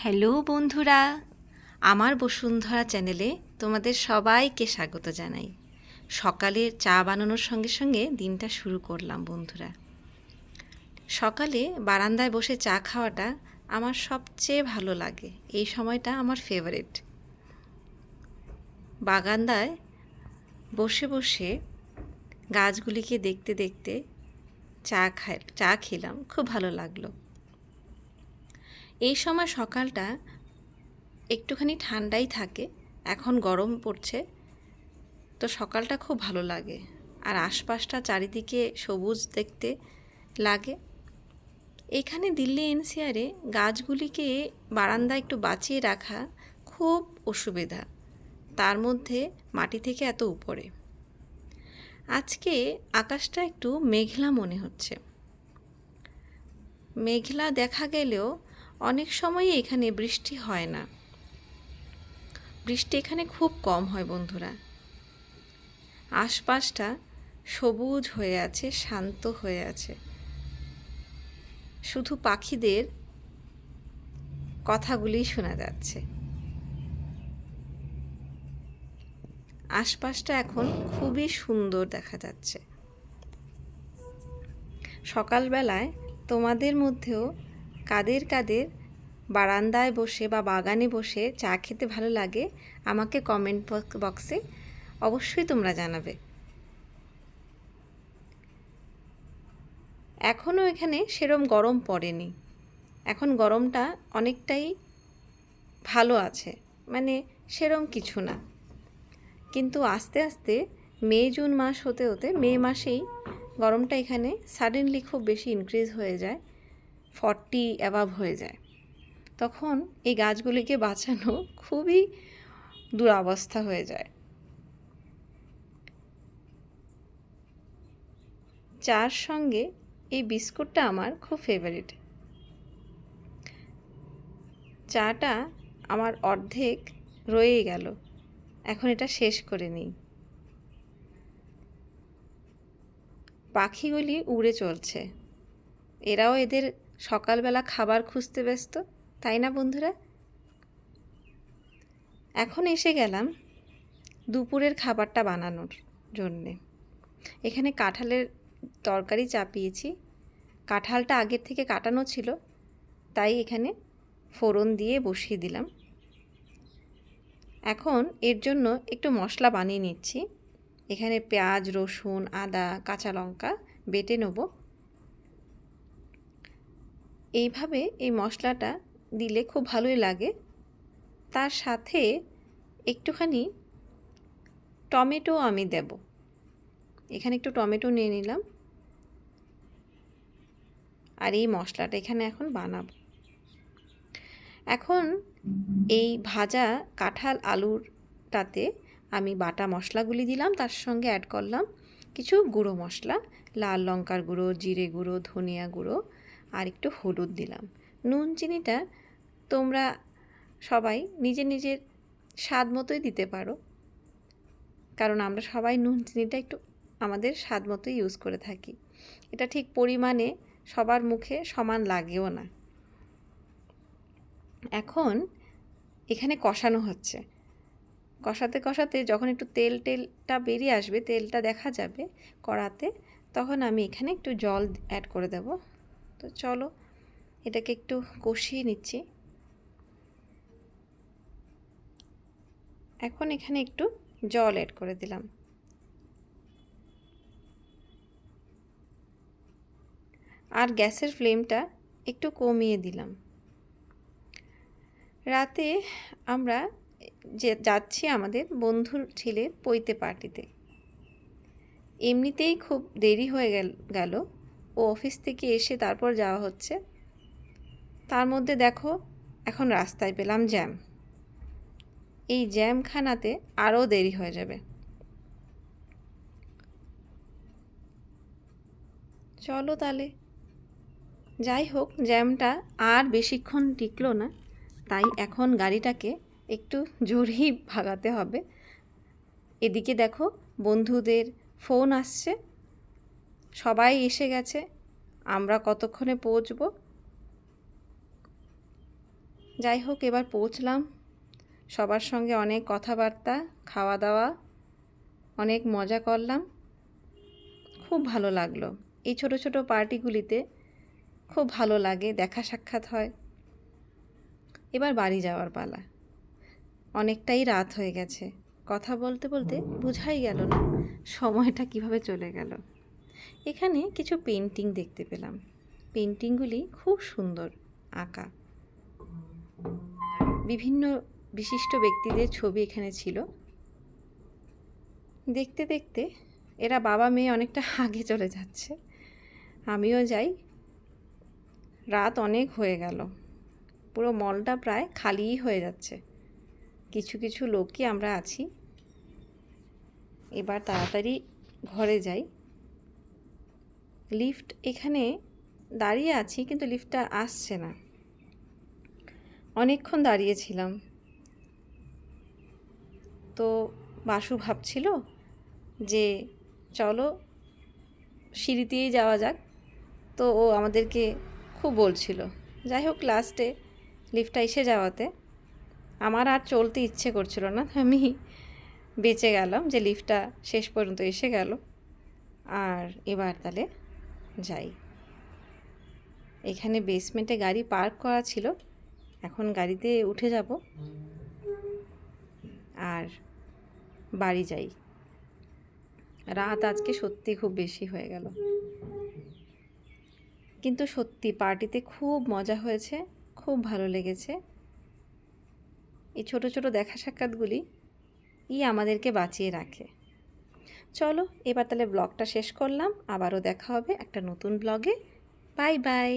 Hello বন্ধুরা, আমার বসুন্ধরা চ্যানেলে তোমাদের সবাইকে স্বাগত জানাই। সকালে চা বানানোর সঙ্গে সঙ্গে দিনটা শুরু করলাম বন্ধুরা। সকালে বারান্দায় বসে চা খাওয়াটা আমার সবচেয়ে ভালো লাগে, এই সময়টা আমার ফেভারিট বাগান্দায় বসে বসে গাছগুলিকে দেখতে দেখতে চা খাই, চা খেলাম, খুব ভালো লাগল। এই সময় সকালটা একটুখানি ঠান্ডাই থাকে, এখন গরম পড়ছে, তো সকালটা খুব ভালো লাগে। আর আশপাশটা চারিদিকে সবুজ দেখতে লাগে। এখানে দিল্লি এনসিআরে গাছগুলিকে বারান্দা একটু বাঁচিয়ে রাখা খুব অসুবিধা। তার মধ্যে মাটি থেকে এত উপরে। আজকে আকাশটা একটু মেঘলা মনে হচ্ছে। মেঘলা দেখা গেলেও অনেক সময়ই এখানে বৃষ্টি হয় না। বৃষ্টি এখানে খুব কম হয় বন্ধুরা। আশপাশটা সবুজ হয়ে আছে, শান্ত হয়ে আছে। শুধু পাখিদের কথাগুলি শোনা যাচ্ছে। আশপাশটা এখন খুবই সুন্দর দেখা যাচ্ছে। সকালবেলায় তোমাদের মধ্যেও কাদের কাদের বারান্দায় বসে বা বাগানে বসে চা খেতে ভালো লাগে আমাকে কমেন্ট বক্সে অবশ্যই তোমরা জানাবে। এখনও এখানে সেরম গরম পড়েনি। এখন গরমটা অনেকটাই ভালো আছে মানে সেরম কিছু না। কিন্তু আস্তে আস্তে মে, জুন মাস হতে হতে মে মাসেই গরমটা এখানে সাডেনলি খুব বেশি ইনক্রিজ হয়ে যায়। ফর্টি অ্যাবাভ হয়ে যায়। তখন এই গাছগুলিকে বাঁচানো খুবই দুরাবস্থা হয়ে যায়। চার সঙ্গে এই বিস্কুটটা আমার খুব ফেভারিট চাটা আমার অর্ধেক রয়ে গেল। এখন এটা শেষ করে নিই। পাখিগুলি উড়ে চলছে। এরাও এদের সকালবেলা খাবার খুঁজতে ব্যস্ত, তাই না বন্ধুরা? এখন এসে গেলাম দুপুরের খাবারটা বানানোর জন্যে। এখানে কাঁঠালের তরকারি চাপিয়েছি। কাঁঠালটা আগের থেকে কাটানো ছিল, তাই এখানে ফোড়ন দিয়ে বসিয়ে দিলাম। এখন এর জন্য একটু মশলা বানিয়ে নিচ্ছি। এখানে পেঁয়াজ, রসুন, আদা, কাঁচা লঙ্কা বেটে নেব। এইভাবে এই মশলাটা দিলে খুব ভালোই লাগে। তার সাথে একটুখানি টমেটো আমি দেব। এখানে একটু টমেটো নিয়ে নিলাম। আর এই মশলাটা এখানে এখন বানাবো। এখন এই ভাজা কাঁঠাল আলুরটাতে আমি বাটা মশলাগুলি দিলাম, তার সঙ্গে অ্যাড করলাম কিছু গুঁড়ো মশলা। লাল লঙ্কার গুঁড়ো, জিরে গুঁড়ো, ধনিয়া গুঁড়ো। আর একটু হলুদ দিলাম। নুন, চিনিটা তোমরা সবাই নিজের নিজের স্বাদ মতোই দিতে পারো। কারণ আমরা সবাই নুন, চিনিটা একটু আমাদের স্বাদ মতোই ইউজ করে থাকি। এটা ঠিক পরিমাণে সবার মুখে সমান লাগেও না। এখন এখানে কষানো হচ্ছে। কষাতে কষাতে যখন একটু তেল টেলটা বেরিয়ে আসবে, তেলটা দেখা যাবে কড়াতে, তখন আমি এখানে একটু জল অ্যাড করে দেব। তো চলো, এটাকে একটু কষিয়ে নিচ্ছি। এখন এখানে একটু জল অ্যাড করে দিলাম। আর গ্যাসের ফ্লেমটা একটু কমিয়ে দিলাম। রাতে আমরা যে, যাচ্ছি আমাদের বন্ধুর ছেলের পৈতে পার্টিতে এমনিতেই খুব দেরি হয়ে গেল গেল। ও অফিস থেকে এসে তারপর যাওয়া হচ্ছে। তার মধ্যে দেখো, এখন রাস্তায় পেলাম জ্যাম। এই জ্যামখানাতে আরও দেরি হয়ে যাবে। চলো তাহলে। যাই হোক, জ্যামটা আর বেশিক্ষণ টিকলো না, তাই এখন গাড়িটাকে একটু জোরেই ভাগাতে হবে। এদিকে দেখো, বন্ধুদের ফোন আসছে। সবাই এসে গেছে। আমরা কতক্ষণে পৌঁছবো? যাই হোক, এবার পৌঁছলাম। সবার সঙ্গে অনেক কথাবার্তা খাওয়া দাওয়া অনেক মজা করলাম। খুব ভালো লাগল। এই ছোট ছোট পার্টিগুলিতে খুব ভালো লাগে, দেখা সাক্ষাৎ হয়। এবার বাড়ি যাওয়ার পালা। অনেকটাই রাত হয়ে গেছে। কথা বলতে বলতে বোঝাই গেল না, সময়টা কীভাবে চলে গেল। এখানে কিছু পেন্টিং দেখতে পেলাম। পেন্টিংগুলি খুব সুন্দর, আঁকা। বিভিন্ন বিশিষ্ট ব্যক্তিদের ছবি এখানে ছিল। দেখতে দেখতে এরা বাবা মেয়ে অনেকটা আগে চলে যাচ্ছে। আমিও যাই। রাত অনেক হয়ে গেল। পুরো মলটা প্রায় খালিই হয়ে যাচ্ছে। কিছু কিছু লোকই আমরা আছি। এবার তাড়াতাড়ি ঘরে যাই। লিফট এখানে দাঁড়িয়ে আছি, কিন্তু লিফটটা আসছে না। অনেকক্ষণ দাঁড়িয়েছিলাম। তো বাসু ভাবছিল যে চলো সিঁড়ি দিয়েই যাওয়া যাক। তো ও আমাদেরকে খুব বলছিল, যাই হোক লাস্টে লিফটটা এসে যাওয়াতে আমার আর চলতে ইচ্ছে করছিল না। আমি বেঁচে গেলাম যে লিফটটা শেষ পর্যন্ত এসে গেল। আর এবার তাহলে যাই। এখানে বেসমেন্টে গাড়ি পার্ক করা ছিল। এখন গাড়িতে উঠে যাব। আর বাড়ি যাই। রাত আজকে সত্যি খুব বেশি হয়ে গেল। কিন্তু সত্যি পার্টিতে খুব মজা হয়েছে, খুব ভালো লেগেছে। এই ছোট ছোট দেখা সাক্ষাৎগুলি ই আমাদেরকে বাঁচিয়ে রাখে। চলো এবার তাহলে ব্লগটা শেষ করলাম। আবারও দেখা হবে একটা নতুন ব্লগে। Bye bye.